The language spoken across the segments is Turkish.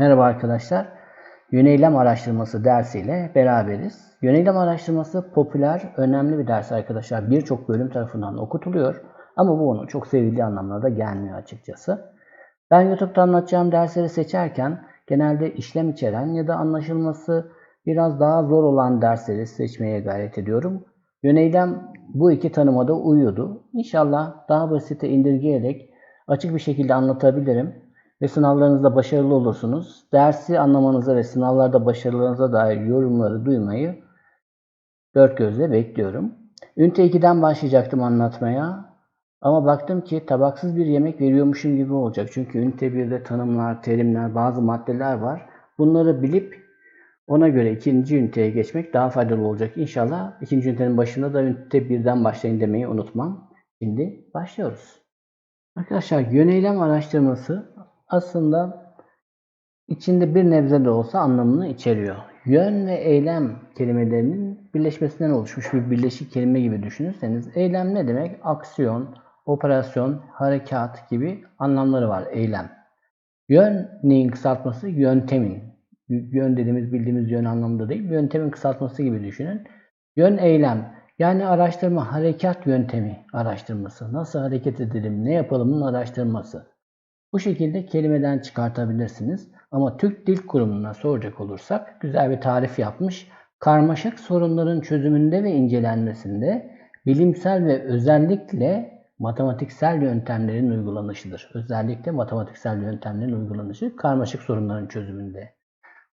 Merhaba arkadaşlar. Yöneylem araştırması dersiyle beraberiz. Yöneylem araştırması popüler, önemli bir ders arkadaşlar. Birçok bölüm tarafından okutuluyor. Ama bu onun çok sevildiği anlamına da gelmiyor açıkçası. Ben YouTube'da anlatacağım dersleri seçerken genelde işlem içeren ya da anlaşılması biraz daha zor olan dersleri seçmeye gayret ediyorum. Yöneylem bu iki tanıma da uyuyordu. İnşallah daha basite indirgeyerek açık bir şekilde anlatabilirim ve sınavlarınızda başarılı olursunuz. Dersi anlamanıza ve sınavlarda başarılarınıza dair yorumları duymayı dört gözle bekliyorum. Ünite 2'den başlayacaktım anlatmaya. Ama baktım ki tabaksız bir yemek veriyormuşum gibi olacak. Çünkü ünite 1'de tanımlar, terimler, bazı maddeler var. Bunları bilip ona göre ikinci üniteye geçmek daha faydalı olacak. İnşallah ikinci ünitenin başında da ünite 1'den başlayın demeyi unutmam. Şimdi başlıyoruz. Arkadaşlar yöneylem araştırması aslında içinde bir nebze de olsa anlamını içeriyor. Yön ve eylem kelimelerinin birleşmesinden oluşmuş bir birleşik kelime gibi düşünürseniz eylem ne demek? Aksiyon, operasyon, harekat gibi anlamları var eylem. Yön neyin kısaltması? Yöntemin. Yön dediğimiz bildiğimiz yön anlamında değil, yöntemin kısaltması gibi düşünün. Yön eylem. Yani araştırma, harekat yöntemi araştırması. Nasıl hareket edelim, ne yapalımın araştırması. Bu şekilde kelimeden çıkartabilirsiniz. Ama Türk Dil Kurumu'na soracak olursak güzel bir tarif yapmış. Karmaşık sorunların çözümünde ve incelenmesinde bilimsel ve özellikle matematiksel yöntemlerin uygulanışıdır. Özellikle matematiksel yöntemlerin uygulanışı karmaşık sorunların çözümünde.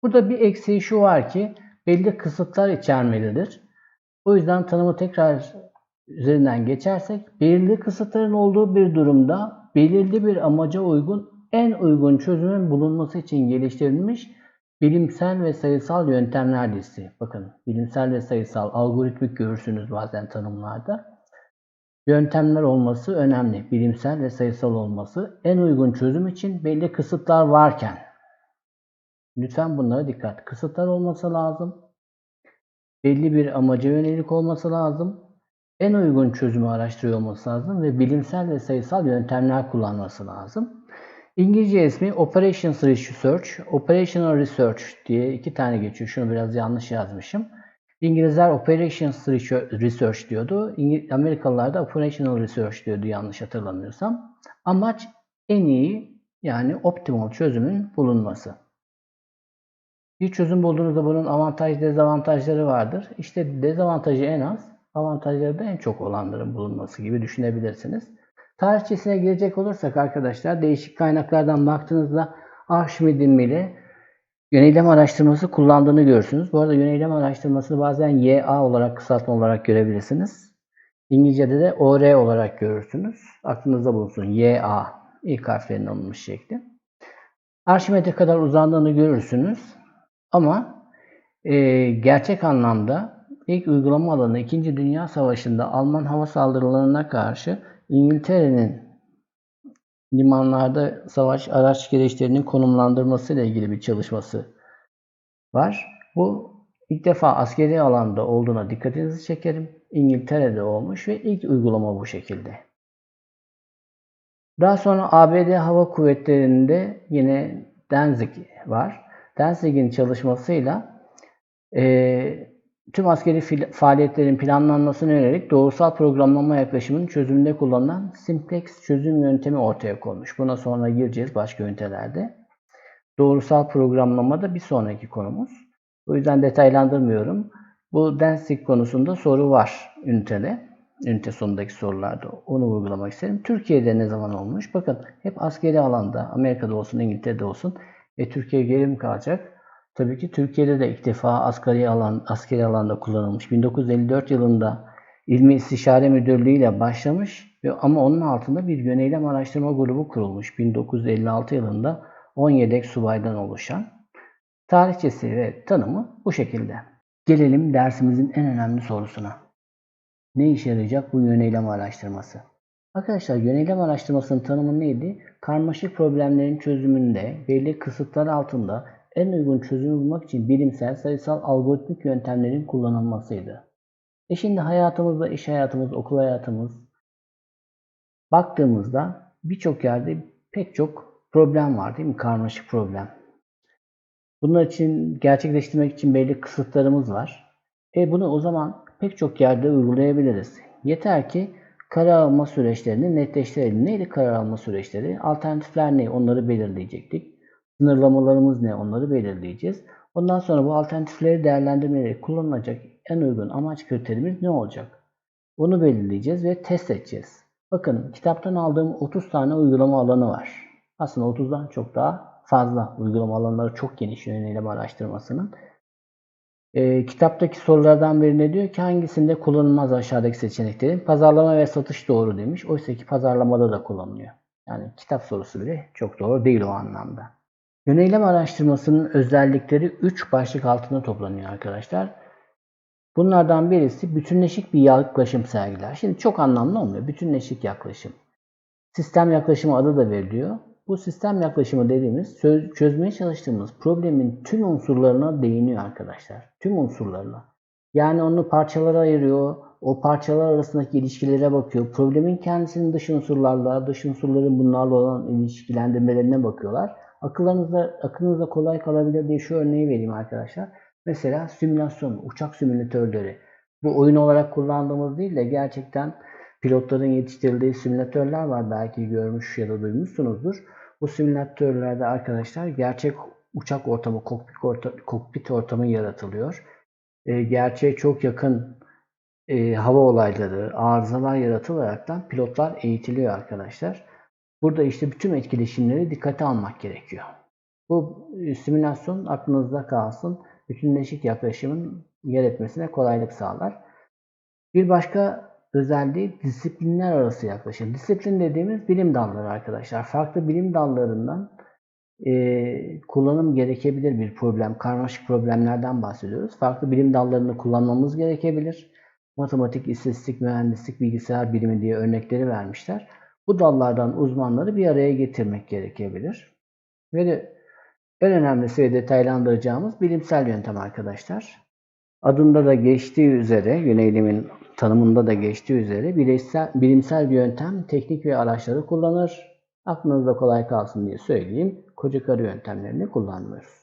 Burada bir eksiği şu var ki belli kısıtlar içermelidir. O yüzden tanımı tekrar üzerinden geçersek belirli kısıtların olduğu bir durumda belirli bir amaca uygun en uygun çözümün bulunması için geliştirilmiş bilimsel ve sayısal yöntemler listesi. Bakın bilimsel ve sayısal algoritmik görürsünüz bazen tanımlarda. Yöntemler olması önemli. Bilimsel ve sayısal olması en uygun çözüm için belli kısıtlar varken lütfen bunlara dikkat. Kısıtlar olması lazım. Belli bir amaca yönelik olması lazım en uygun çözümü araştırıyor olması lazım ve bilimsel ve sayısal yöntemler kullanması lazım. İngilizce ismi Operations Research, Operational Research diye iki tane geçiyor. Şunu biraz yanlış yazmışım. İngilizler Operations Research diyordu. Amerikalılar da Operational Research diyordu yanlış hatırlamıyorsam. Amaç en iyi yani optimal çözümün bulunması. Bir çözüm bulduğunuzda bunun avantaj dezavantajları vardır. İşte dezavantajı en az, avantajları da en çok olanların bulunması gibi düşünebilirsiniz. Tarihçesine girecek olursak arkadaşlar değişik kaynaklardan baktığınızda Arşimed'in bile yöneylem araştırması kullandığını görürsünüz. Bu arada yöneylem araştırmasını bazen YA olarak kısaltma olarak görebilirsiniz. İngilizce'de de OR olarak görürsünüz. Aklınızda bulunsun. YA ilk harflerin alınmış şekli. Arşimed'e kadar uzandığını görürsünüz. Ama e, gerçek anlamda İlk uygulama alanı 2. Dünya Savaşı'nda Alman hava saldırılarına karşı İngiltere'nin limanlarda savaş araç gereçlerinin konumlandırması ile ilgili bir çalışması var. Bu ilk defa askeri alanda olduğuna dikkatinizi çekerim. İngiltere'de olmuş ve ilk uygulama bu şekilde. Daha sonra ABD Hava Kuvvetleri'nde yine Danzig var. Danzig'in çalışmasıyla e, tüm askeri faaliyetlerin planlanmasına yönelik doğrusal programlama yaklaşımının çözümünde kullanılan simplex çözüm yöntemi ortaya konmuş. Buna sonra gireceğiz başka ünitelerde. Doğrusal programlama da bir sonraki konumuz. O yüzden detaylandırmıyorum. Bu Danzig konusunda soru var ünitede. Ünite sonundaki sorularda onu uygulamak isterim. Türkiye'de ne zaman olmuş? Bakın hep askeri alanda, Amerika'da olsun, İngiltere'de olsun. E, Türkiye geri mi kalacak? Tabii ki Türkiye'de de ilk defa askeri alan askeri alanda kullanılmış. 1954 yılında İlmi İstişare Müdürlüğü ile başlamış ve ama onun altında bir yöneylem araştırma grubu kurulmuş. 1956 yılında 17 subaydan oluşan. Tarihçesi ve tanımı bu şekilde. Gelelim dersimizin en önemli sorusuna. Ne işe yarayacak bu yöneylem araştırması? Arkadaşlar yöneylem araştırmasının tanımı neydi? Karmaşık problemlerin çözümünde belli kısıtlar altında en uygun çözümü bulmak için bilimsel, sayısal, algoritmik yöntemlerin kullanılmasıydı. E şimdi hayatımızda, iş hayatımız, okul hayatımız baktığımızda birçok yerde pek çok problem var değil mi? Karmaşık problem. Bunlar için gerçekleştirmek için belli kısıtlarımız var. E bunu o zaman pek çok yerde uygulayabiliriz. Yeter ki karar alma süreçlerini netleştirelim. Neydi karar alma süreçleri? Alternatifler ne? Onları belirleyecektik. Sınırlamalarımız ne? Onları belirleyeceğiz. Ondan sonra bu alternatifleri değerlendirmeleri kullanılacak en uygun amaç kriterimiz ne olacak? Onu belirleyeceğiz ve test edeceğiz. Bakın kitaptan aldığım 30 tane uygulama alanı var. Aslında 30'dan çok daha fazla uygulama alanları çok geniş yönelim araştırmasının. E, kitaptaki sorulardan birine diyor ki hangisinde kullanılmaz aşağıdaki seçeneklerin? Pazarlama ve satış doğru demiş. Oysa ki pazarlamada da kullanılıyor. Yani kitap sorusu bile çok doğru değil o anlamda. Yönelim araştırmasının özellikleri 3 başlık altında toplanıyor arkadaşlar. Bunlardan birisi bütünleşik bir yaklaşım sergiler. Şimdi çok anlamlı olmuyor. Bütünleşik yaklaşım. Sistem yaklaşımı adı da veriliyor. Bu sistem yaklaşımı dediğimiz çözmeye çalıştığımız problemin tüm unsurlarına değiniyor arkadaşlar. Tüm unsurlarına. Yani onu parçalara ayırıyor. O parçalar arasındaki ilişkilere bakıyor. Problemin kendisinin dış unsurlarla, dış unsurların bunlarla olan ilişkilendirmelerine bakıyorlar. Akıllarınızda, aklınızda kolay kalabilir diye şu örneği vereyim arkadaşlar. Mesela simülasyon, uçak simülatörleri. Bu oyun olarak kullandığımız değil de gerçekten pilotların yetiştirildiği simülatörler var. Belki görmüş ya da duymuşsunuzdur. Bu simülatörlerde arkadaşlar gerçek uçak ortamı, kokpit, orta, kokpit ortamı yaratılıyor. E, gerçeğe çok yakın e, hava olayları, arızalar yaratılaraktan pilotlar eğitiliyor arkadaşlar. Burada işte bütün etkileşimleri dikkate almak gerekiyor. Bu e, simülasyon aklınızda kalsın. Bütünleşik yaklaşımın yer etmesine kolaylık sağlar. Bir başka özelliği disiplinler arası yaklaşım. Disiplin dediğimiz bilim dalları arkadaşlar. Farklı bilim dallarından e, kullanım gerekebilir bir problem. Karmaşık problemlerden bahsediyoruz. Farklı bilim dallarını kullanmamız gerekebilir. Matematik, istatistik, mühendislik, bilgisayar bilimi diye örnekleri vermişler. Bu dallardan uzmanları bir araya getirmek gerekebilir. Ve de en önemlisi ve detaylandıracağımız bilimsel yöntem arkadaşlar. Adında da geçtiği üzere, yönelimin tanımında da geçtiği üzere bilimsel, bilimsel bir yöntem teknik ve araçları kullanır. Aklınızda kolay kalsın diye söyleyeyim. Koca karı yöntemlerini kullanmıyoruz.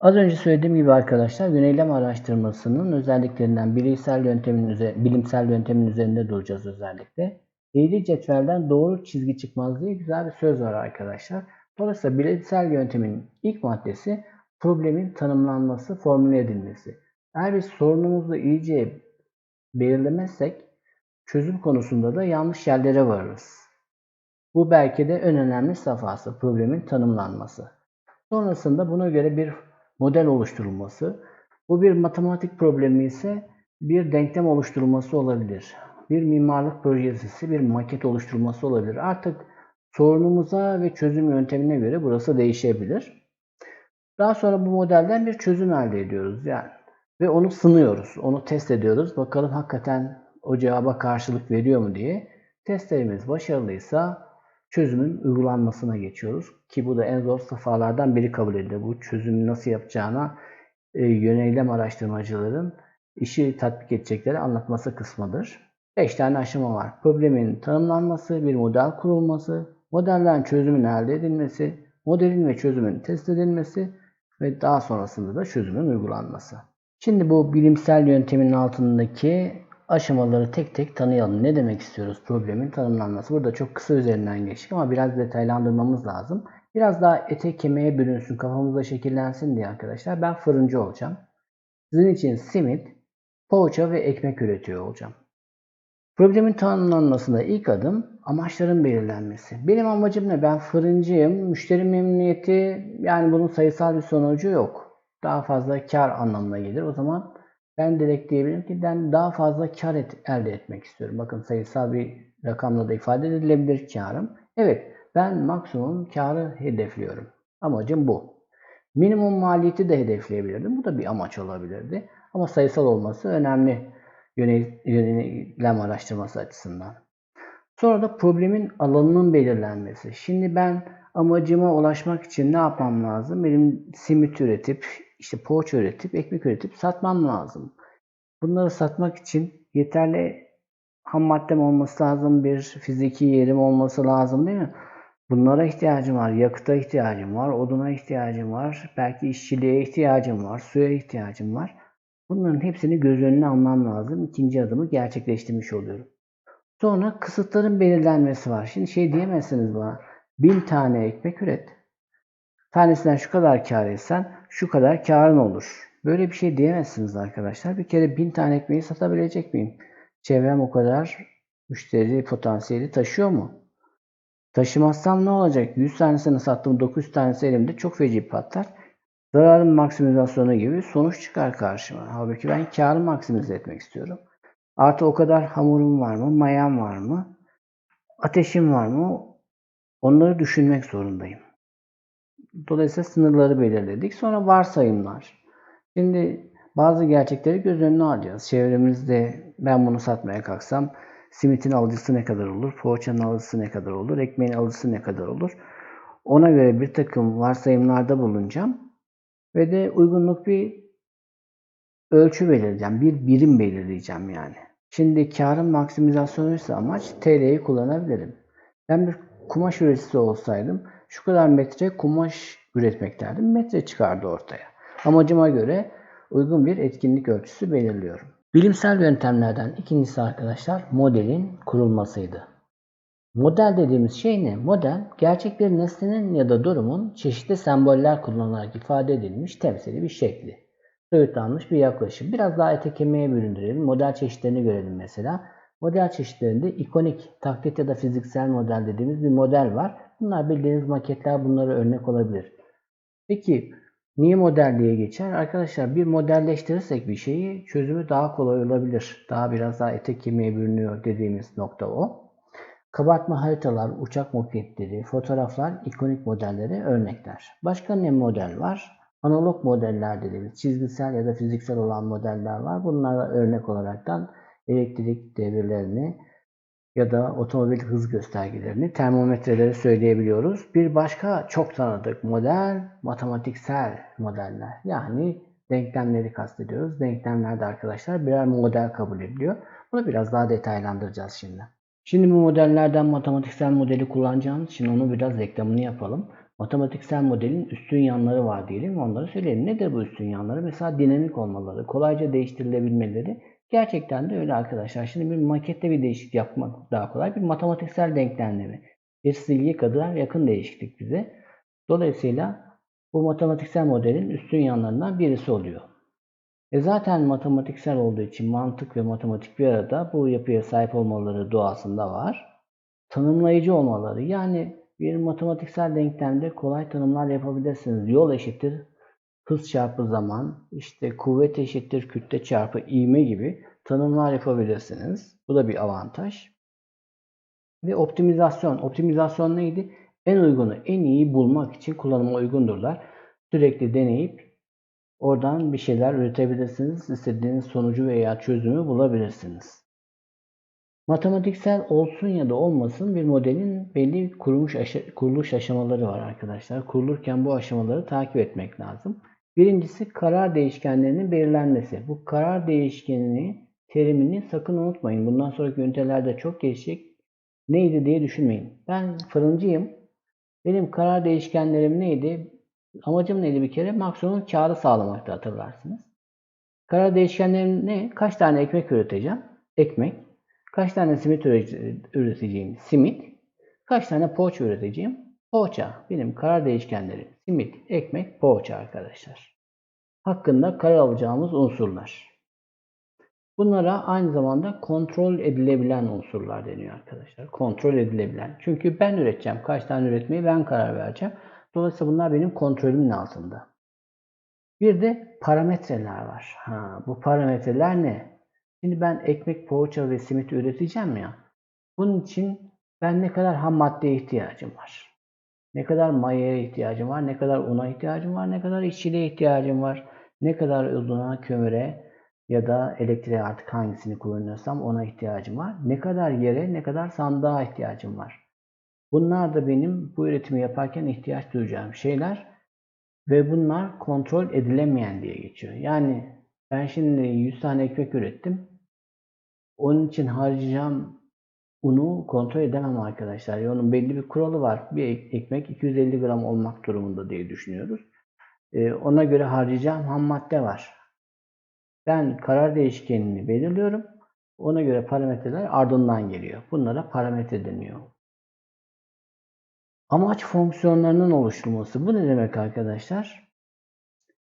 Az önce söylediğim gibi arkadaşlar yönelim araştırmasının özelliklerinden bilimsel yöntemin, bilimsel yöntemin üzerinde duracağız özellikle. Eğri cetvelden doğru çizgi çıkmaz diye güzel bir söz var arkadaşlar. Dolayısıyla bilimsel yöntemin ilk maddesi problemin tanımlanması, formüle edilmesi. Eğer biz sorunumuzu iyice belirlemezsek çözüm konusunda da yanlış yerlere varırız. Bu belki de en önemli safhası problemin tanımlanması. Sonrasında buna göre bir model oluşturulması. Bu bir matematik problemi ise bir denklem oluşturulması olabilir. Bir mimarlık projesi, bir maket oluşturulması olabilir. Artık sorunumuza ve çözüm yöntemine göre burası değişebilir. Daha sonra bu modelden bir çözüm elde ediyoruz. Yani ve onu sınıyoruz. Onu test ediyoruz. Bakalım hakikaten o cevaba karşılık veriyor mu diye. Testlerimiz başarılıysa çözümün uygulanmasına geçiyoruz. Ki bu da en zor safhalardan biri kabul edilir. Bu çözümü nasıl yapacağına e, yöneylem araştırmacıların işi tatbik edecekleri anlatması kısmıdır. 5 tane aşama var. Problemin tanımlanması, bir model kurulması, modelden çözümün elde edilmesi, modelin ve çözümün test edilmesi ve daha sonrasında da çözümün uygulanması. Şimdi bu bilimsel yöntemin altındaki aşamaları tek tek tanıyalım. Ne demek istiyoruz problemin tanımlanması? Burada çok kısa üzerinden geçtik ama biraz detaylandırmamız lazım. Biraz daha ete kemiğe bürünsün, kafamızda şekillensin diye arkadaşlar ben fırıncı olacağım. Sizin için simit, poğaça ve ekmek üretiyor olacağım. Problemin tanımlanmasında ilk adım amaçların belirlenmesi. Benim amacım ne? Ben fırıncıyım. Müşteri memnuniyeti yani bunun sayısal bir sonucu yok. Daha fazla kar anlamına gelir. O zaman ben direkt diyebilirim ki ben daha fazla kar et, elde etmek istiyorum. Bakın sayısal bir rakamla da ifade edilebilir karım. Evet ben maksimum karı hedefliyorum. Amacım bu. Minimum maliyeti de hedefleyebilirdim. Bu da bir amaç olabilirdi. Ama sayısal olması önemli yönelim araştırması açısından. Sonra da problemin alanının belirlenmesi. Şimdi ben amacıma ulaşmak için ne yapmam lazım? Benim simit üretip, işte poğaça üretip, ekmek üretip satmam lazım. Bunları satmak için yeterli ham maddem olması lazım, bir fiziki yerim olması lazım değil mi? Bunlara ihtiyacım var. Yakıta ihtiyacım var. Oduna ihtiyacım var. Belki işçiliğe ihtiyacım var. Suya ihtiyacım var. Bunların hepsini göz önüne almam lazım. İkinci adımı gerçekleştirmiş oluyorum. Sonra kısıtların belirlenmesi var. Şimdi şey diyemezsiniz bana. Bin tane ekmek üret. Tanesinden şu kadar kar etsen şu kadar karın olur. Böyle bir şey diyemezsiniz arkadaşlar. Bir kere bin tane ekmeği satabilecek miyim? Çevrem o kadar müşteri potansiyeli taşıyor mu? Taşımazsam ne olacak? 100 tanesini sattım 900 tanesi elimde çok feci patlar. Zararın maksimizasyonu gibi sonuç çıkar karşıma. Halbuki ben karı maksimize etmek istiyorum. Artı o kadar hamurum var mı? Mayam var mı? Ateşim var mı? Onları düşünmek zorundayım. Dolayısıyla sınırları belirledik. Sonra varsayımlar. Şimdi bazı gerçekleri göz önüne alacağız. Çevremizde ben bunu satmaya kalksam simitin alıcısı ne kadar olur, poğaçanın alıcısı ne kadar olur, ekmeğin alıcısı ne kadar olur. Ona göre bir takım varsayımlarda bulunacağım. Ve de uygunluk bir ölçü belirleyeceğim. Bir birim belirleyeceğim yani. Şimdi karın maksimizasyonuysa amaç TL'yi kullanabilirim. Ben bir kumaş üreticisi olsaydım şu kadar metre kumaş üretmek derdim. Metre çıkardı ortaya. Amacıma göre uygun bir etkinlik ölçüsü belirliyorum. Bilimsel yöntemlerden ikincisi arkadaşlar modelin kurulmasıydı. Model dediğimiz şey ne? Model, gerçek bir nesnenin ya da durumun çeşitli semboller kullanılarak ifade edilmiş temsili bir şekli. Soyutlanmış bir yaklaşım. Biraz daha ete kemiğe büründürelim. Model çeşitlerini görelim mesela. Model çeşitlerinde ikonik, taklit ya da fiziksel model dediğimiz bir model var. Bunlar bildiğiniz maketler bunlara örnek olabilir. Peki niye model diye geçer? Arkadaşlar bir modelleştirirsek bir şeyi çözümü daha kolay olabilir. Daha biraz daha ete kemiğe bürünüyor dediğimiz nokta o. Kabartma haritalar, uçak moketleri, fotoğraflar ikonik modellere örnekler. Başka ne model var? Analog modeller dediğimiz çizgisel ya da fiziksel olan modeller var. Bunlara örnek olaraktan elektrik devirlerini ya da otomobil hız göstergelerini, termometreleri söyleyebiliyoruz. Bir başka çok tanıdık model matematiksel modeller. Yani denklemleri kastediyoruz. Denklemlerde arkadaşlar birer model kabul ediliyor. Bunu biraz daha detaylandıracağız şimdi. Şimdi bu modellerden matematiksel modeli kullanacağımız için onu biraz reklamını yapalım. Matematiksel modelin üstün yanları var diyelim. Onları söyleyelim. Nedir bu üstün yanları? Mesela dinamik olmaları, kolayca değiştirilebilmeleri. Gerçekten de öyle arkadaşlar. Şimdi bir makette bir değişiklik yapmak daha kolay. Bir matematiksel denklemleme. Bir silgi kadar yakın değişiklik bize. Dolayısıyla bu matematiksel modelin üstün yanlarından birisi oluyor. E zaten matematiksel olduğu için mantık ve matematik bir arada bu yapıya sahip olmaları doğasında var. Tanımlayıcı olmaları yani bir matematiksel denklemde kolay tanımlar yapabilirsiniz. Yol eşittir hız çarpı zaman, işte kuvvet eşittir kütle çarpı ivme gibi tanımlar yapabilirsiniz. Bu da bir avantaj. Ve optimizasyon. Optimizasyon neydi? En uygunu, en iyi bulmak için kullanıma uygundurlar. Sürekli deneyip oradan bir şeyler üretebilirsiniz. İstediğiniz sonucu veya çözümü bulabilirsiniz. Matematiksel olsun ya da olmasın bir modelin belli kuruluş, aşa kuruluş aşamaları var arkadaşlar. Kurulurken bu aşamaları takip etmek lazım. Birincisi karar değişkenlerinin belirlenmesi. Bu karar değişkenini, terimini sakın unutmayın. Bundan sonraki ünitelerde çok geçecek. Neydi diye düşünmeyin. Ben fırıncıyım. Benim karar değişkenlerim neydi? Amacım neydi bir kere? Maksimum karı sağlamakta hatırlarsınız. Karar değişkenlerim ne? Kaç tane ekmek üreteceğim? Ekmek. Kaç tane simit üreteceğim? Simit. Kaç tane poğaça üreteceğim? Poğaça. Benim karar değişkenlerim. Simit, ekmek, poğaça arkadaşlar. Hakkında karar alacağımız unsurlar. Bunlara aynı zamanda kontrol edilebilen unsurlar deniyor arkadaşlar. Kontrol edilebilen. Çünkü ben üreteceğim. Kaç tane üretmeyi ben karar vereceğim. Dolayısıyla bunlar benim kontrolümün altında. Bir de parametreler var. Ha, bu parametreler ne? Şimdi ben ekmek, poğaça ve simit üreteceğim ya. Bunun için ben ne kadar ham maddeye ihtiyacım var? Ne kadar mayaya ihtiyacım var? Ne kadar una ihtiyacım var? Ne kadar işçiliğe ihtiyacım var? Ne kadar oduna, kömüre ya da elektriğe artık hangisini kullanıyorsam ona ihtiyacım var? Ne kadar yere, ne kadar sandığa ihtiyacım var? Bunlar da benim bu üretimi yaparken ihtiyaç duyacağım şeyler ve bunlar kontrol edilemeyen diye geçiyor. Yani ben şimdi 100 tane ekmek ürettim. Onun için harcayacağım unu kontrol edemem arkadaşlar. Yani onun belli bir kuralı var. Bir ek- ekmek 250 gram olmak durumunda diye düşünüyoruz. Ee, ona göre harcayacağım ham madde var. Ben karar değişkenini belirliyorum. Ona göre parametreler ardından geliyor. Bunlara parametre deniyor. Amaç fonksiyonlarının oluşturulması. Bu ne demek arkadaşlar?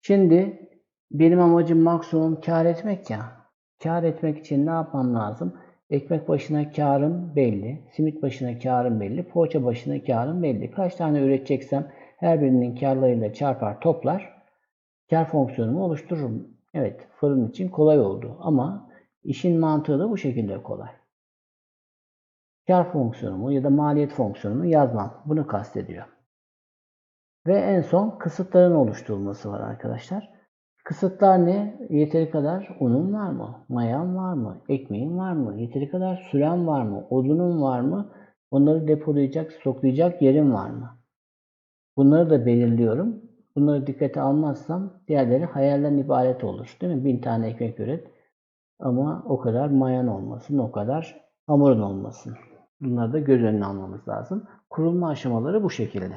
Şimdi benim amacım maksimum kar etmek ya. Kar etmek için ne yapmam lazım? Ekmek başına karım belli, simit başına karım belli, poğaça başına karım belli. Kaç tane üreteceksem her birinin karlarıyla çarpar toplar, kar fonksiyonumu oluştururum. Evet, fırın için kolay oldu ama işin mantığı da bu şekilde kolay. Kar fonksiyonumu ya da maliyet fonksiyonumu yazmam. Bunu kastediyor. Ve en son kısıtların oluşturulması var arkadaşlar. Kısıtlar ne? Yeteri kadar unun var mı? Mayan var mı? Ekmeğin var mı? Yeteri kadar süren var mı? Odunun var mı? Onları depolayacak, stoklayacak yerin var mı? Bunları da belirliyorum. Bunları dikkate almazsam diğerleri hayalden ibaret olur. Değil mi? Bin tane ekmek üret ama o kadar mayan olmasın, o kadar hamurun olmasın. Bunları da göz önüne almamız lazım. Kurulma aşamaları bu şekilde.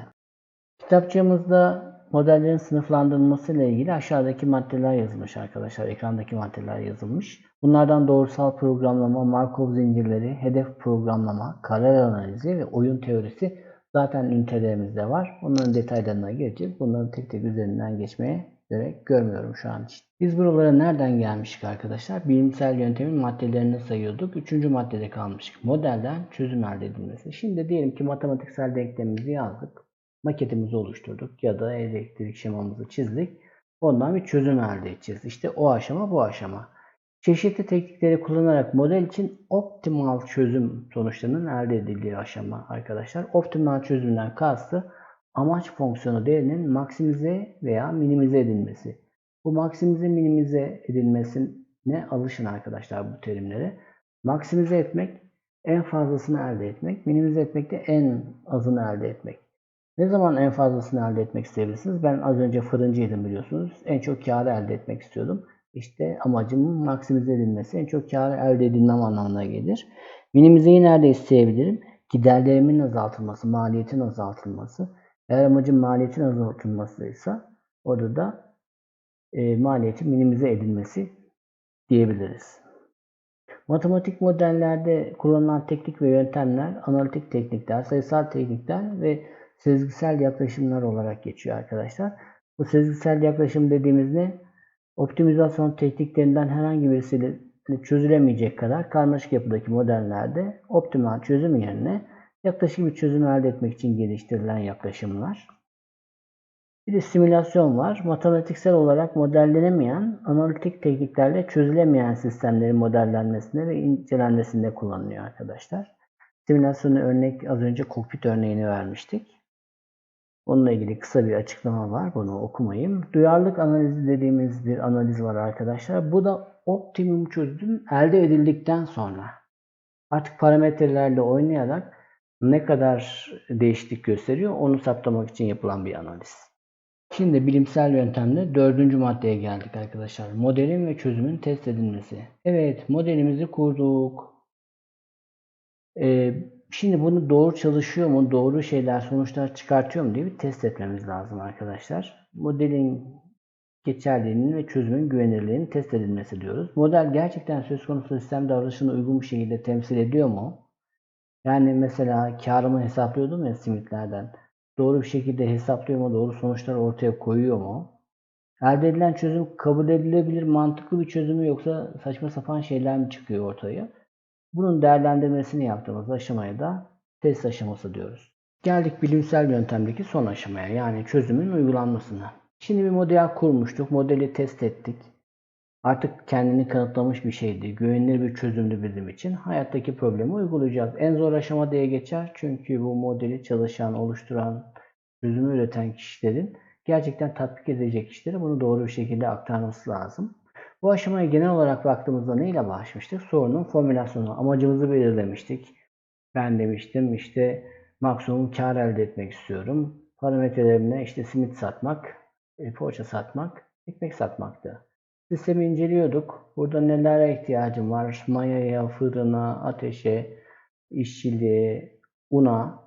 Kitapçığımızda modellerin sınıflandırılması ile ilgili aşağıdaki maddeler yazılmış arkadaşlar. Ekrandaki maddeler yazılmış. Bunlardan doğrusal programlama, Markov zincirleri, hedef programlama, karar analizi ve oyun teorisi zaten ünitelerimizde var. Onların detaylarına gireceğiz. Bunların tek tek üzerinden geçmeye gerek görmüyorum şu an için. Biz buralara nereden gelmiştik arkadaşlar? Bilimsel yöntemin maddelerini sayıyorduk. Üçüncü maddede kalmıştık. Modelden çözüm elde edilmesi. Şimdi diyelim ki matematiksel denklemimizi yazdık. Maketimizi oluşturduk ya da elektrik şemamızı çizdik. Ondan bir çözüm elde edeceğiz. İşte o aşama bu aşama. Çeşitli teknikleri kullanarak model için optimal çözüm sonuçlarının elde edildiği aşama arkadaşlar. Optimal çözümden kastı amaç fonksiyonu değerinin maksimize veya minimize edilmesi. Bu maksimize minimize edilmesine alışın arkadaşlar bu terimlere. Maksimize etmek en fazlasını elde etmek, minimize etmek de en azını elde etmek. Ne zaman en fazlasını elde etmek isteyebilirsiniz? Ben az önce fırıncıydım biliyorsunuz. En çok karı elde etmek istiyordum. İşte amacımın maksimize edilmesi, en çok karı elde edilmem anlamına gelir. Minimizeyi nerede isteyebilirim? Giderlerimin azaltılması, maliyetin azaltılması. Eğer amacım maliyetin azaltılmasıysa orada da e, maliyetin minimize edilmesi diyebiliriz. Matematik modellerde kullanılan teknik ve yöntemler analitik teknikler, sayısal teknikler ve sezgisel yaklaşımlar olarak geçiyor arkadaşlar. Bu sezgisel yaklaşım dediğimiz ne? Optimizasyon tekniklerinden herhangi birisiyle çözülemeyecek kadar karmaşık yapıdaki modellerde optimal çözüm yerine yaklaşık bir çözüm elde etmek için geliştirilen yaklaşımlar. Bir de simülasyon var. Matematiksel olarak modellenemeyen, analitik tekniklerle çözülemeyen sistemlerin modellenmesinde ve incelenmesinde kullanılıyor arkadaşlar. Simülasyonu örnek az önce kokpit örneğini vermiştik. Onunla ilgili kısa bir açıklama var. Bunu okumayayım. Duyarlılık analizi dediğimiz bir analiz var arkadaşlar. Bu da optimum çözüm elde edildikten sonra artık parametrelerle oynayarak ne kadar değişiklik gösteriyor onu saptamak için yapılan bir analiz. Şimdi bilimsel yöntemle dördüncü maddeye geldik arkadaşlar. Modelin ve çözümün test edilmesi. Evet modelimizi kurduk. Ee, şimdi bunu doğru çalışıyor mu, doğru şeyler, sonuçlar çıkartıyor mu diye bir test etmemiz lazım arkadaşlar. Modelin geçerliliğinin ve çözümün güvenilirliğinin test edilmesi diyoruz. Model gerçekten söz konusu sistem davranışını uygun bir şekilde temsil ediyor mu? Yani mesela karımı hesaplıyordum ya simitlerden. Doğru bir şekilde hesaplıyor mu? Doğru sonuçlar ortaya koyuyor mu? Elde edilen çözüm kabul edilebilir, mantıklı bir çözüm mü yoksa saçma sapan şeyler mi çıkıyor ortaya? Bunun değerlendirmesini yaptığımız aşamaya da test aşaması diyoruz. Geldik bilimsel yöntemdeki son aşamaya yani çözümün uygulanmasına. Şimdi bir model kurmuştuk, modeli test ettik. Artık kendini kanıtlamış bir şeydi, güvenilir bir çözümdü bizim için. Hayattaki problemi uygulayacağız. En zor aşama diye geçer çünkü bu modeli çalışan, oluşturan, çözümü üreten kişilerin gerçekten tatbik edecek kişilere bunu doğru bir şekilde aktarması lazım. Bu aşamaya genel olarak baktığımızda neyle başlamıştık? Sorunun formülasyonu. Amacımızı belirlemiştik. Ben demiştim işte maksimum kar elde etmek istiyorum. Parametrelerimle işte simit satmak, e, poğaça satmak, ekmek satmaktı. Sistemi inceliyorduk. Burada nelere ihtiyacım var? Mayaya, fırına, ateşe, işçiliğe, una.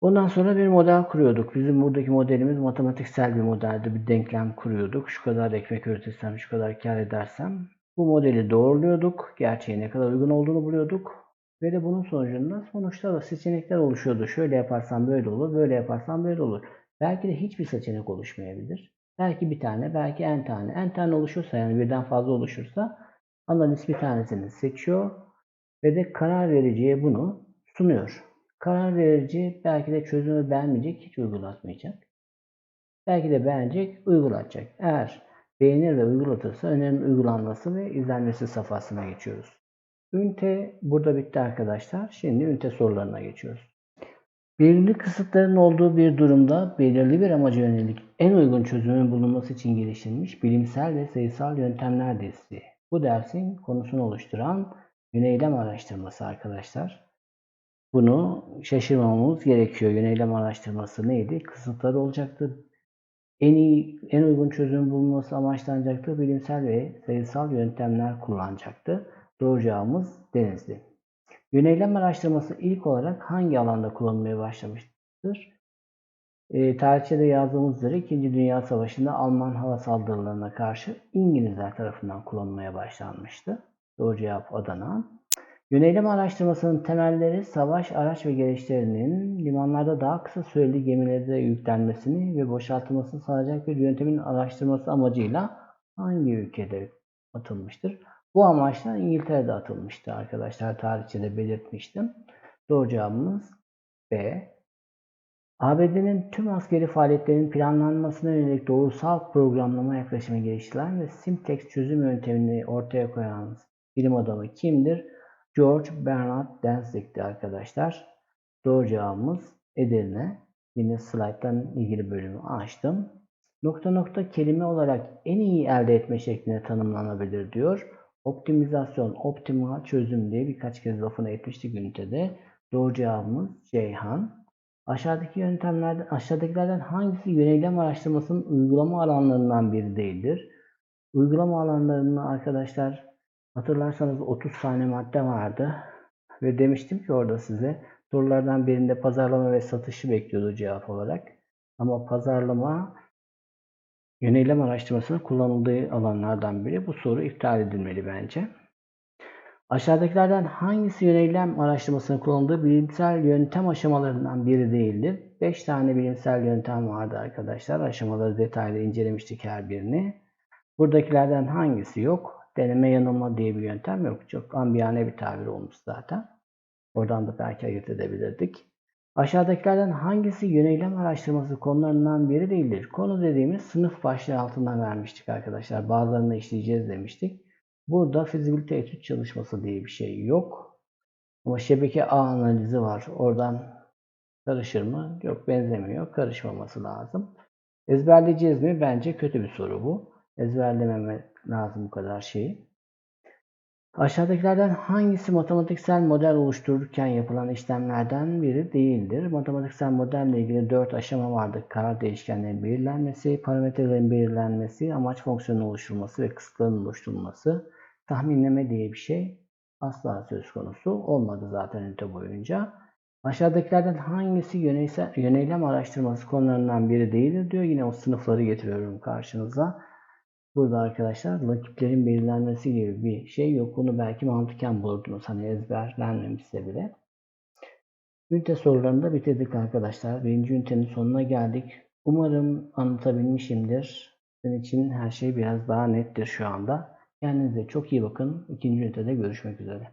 Ondan sonra bir model kuruyorduk. Bizim buradaki modelimiz matematiksel bir modeldi. Bir denklem kuruyorduk. Şu kadar ekmek üretirsem, şu kadar kar edersem. Bu modeli doğruluyorduk. Gerçeğe ne kadar uygun olduğunu buluyorduk. Ve de bunun sonucunda sonuçta da seçenekler oluşuyordu. Şöyle yaparsam böyle olur, böyle yaparsam böyle olur. Belki de hiçbir seçenek oluşmayabilir. Belki bir tane, belki en tane. En tane oluşursa yani birden fazla oluşursa analist bir tanesini seçiyor ve de karar vericiye bunu sunuyor. Karar verici belki de çözümü beğenmeyecek, hiç uygulatmayacak. Belki de beğenecek, uygulatacak. Eğer beğenir ve uygulatırsa önerin uygulanması ve izlenmesi safhasına geçiyoruz. Ünite burada bitti arkadaşlar. Şimdi ünite sorularına geçiyoruz. Belirli kısıtların olduğu bir durumda belirli bir amaca yönelik en uygun çözümün bulunması için geliştirilmiş bilimsel ve sayısal yöntemler dizisi. Bu dersin konusunu oluşturan yöneylem araştırması arkadaşlar. Bunu şaşırmamamız gerekiyor. Yöneylem araştırması neydi? Kısıtları olacaktı. En iyi, en uygun çözüm bulunması amaçlanacaktı. Bilimsel ve sayısal yöntemler kullanacaktı. Doğru cevabımız Denizli. Yöneylem araştırması ilk olarak hangi alanda kullanılmaya başlamıştır? E, tarihçede yazdığımız üzere 2. Dünya Savaşı'nda Alman hava saldırılarına karşı İngilizler tarafından kullanılmaya başlanmıştı. Doğru cevap Adana. Yöneylem araştırmasının temelleri savaş araç ve gereçlerinin limanlarda daha kısa süreli gemilerde yüklenmesini ve boşaltılmasını sağlayacak bir yöntemin araştırması amacıyla hangi ülkede atılmıştır? Bu amaçla İngiltere'de atılmıştı arkadaşlar. Tarihçede belirtmiştim. Doğru cevabımız B. ABD'nin tüm askeri faaliyetlerin planlanmasına yönelik doğrusal programlama yaklaşımı geliştiren ve simplex çözüm yöntemini ortaya koyan bilim adamı kimdir? George Bernard Danzig'di arkadaşlar. Doğru cevabımız Edirne. Yine slayttan ilgili bölümü açtım. Nokta nokta kelime olarak en iyi elde etme şekline tanımlanabilir diyor. Optimizasyon, optimal çözüm diye birkaç kez lafını etmiştik ünitede. Doğru cevabımız Ceyhan. Aşağıdaki yöntemlerden, aşağıdakilerden hangisi yöneylem araştırmasının uygulama alanlarından biri değildir? Uygulama alanlarını arkadaşlar hatırlarsanız 30 tane madde vardı. Ve demiştim ki orada size sorulardan birinde pazarlama ve satışı bekliyordu cevap olarak. Ama pazarlama Yöneylem araştırmasının kullanıldığı alanlardan biri. Bu soru iptal edilmeli bence. Aşağıdakilerden hangisi yöneylem araştırmasının kullanıldığı bilimsel yöntem aşamalarından biri değildir? 5 tane bilimsel yöntem vardı arkadaşlar. Aşamaları detaylı incelemiştik her birini. Buradakilerden hangisi yok? Deneme yanılma diye bir yöntem yok. Çok ambiyane bir tabir olmuş zaten. Oradan da belki ayırt edebilirdik. Aşağıdakilerden hangisi yöneylem araştırması konularından biri değildir? Konu dediğimiz sınıf başlığı altından vermiştik arkadaşlar. Bazılarını işleyeceğiz demiştik. Burada fizibilite etüt çalışması diye bir şey yok. Ama şebeke ağ analizi var. Oradan karışır mı? Yok benzemiyor. Karışmaması lazım. Ezberleyeceğiz mi? Bence kötü bir soru bu. Ezberlememe lazım bu kadar şeyi. Aşağıdakilerden hangisi matematiksel model oluştururken yapılan işlemlerden biri değildir? Matematiksel modelle ilgili 4 aşama vardır. Karar değişkenlerin belirlenmesi, parametrelerin belirlenmesi, amaç fonksiyonunun oluşturulması ve kısıtların oluşturulması. Tahminleme diye bir şey asla söz konusu olmadı zaten ünite boyunca. Aşağıdakilerden hangisi yöneysel, yöneylem araştırması konularından biri değildir diyor. Yine o sınıfları getiriyorum karşınıza. Burada arkadaşlar rakiplerin belirlenmesi gibi bir şey yok. Bunu belki mantıken bulurdunuz. Hani ezberlenmemişse bile. Ünite sorularını da bitirdik arkadaşlar. Birinci ünitenin sonuna geldik. Umarım anlatabilmişimdir. Sizin için her şey biraz daha nettir şu anda. Kendinize çok iyi bakın. İkinci ünitede görüşmek üzere.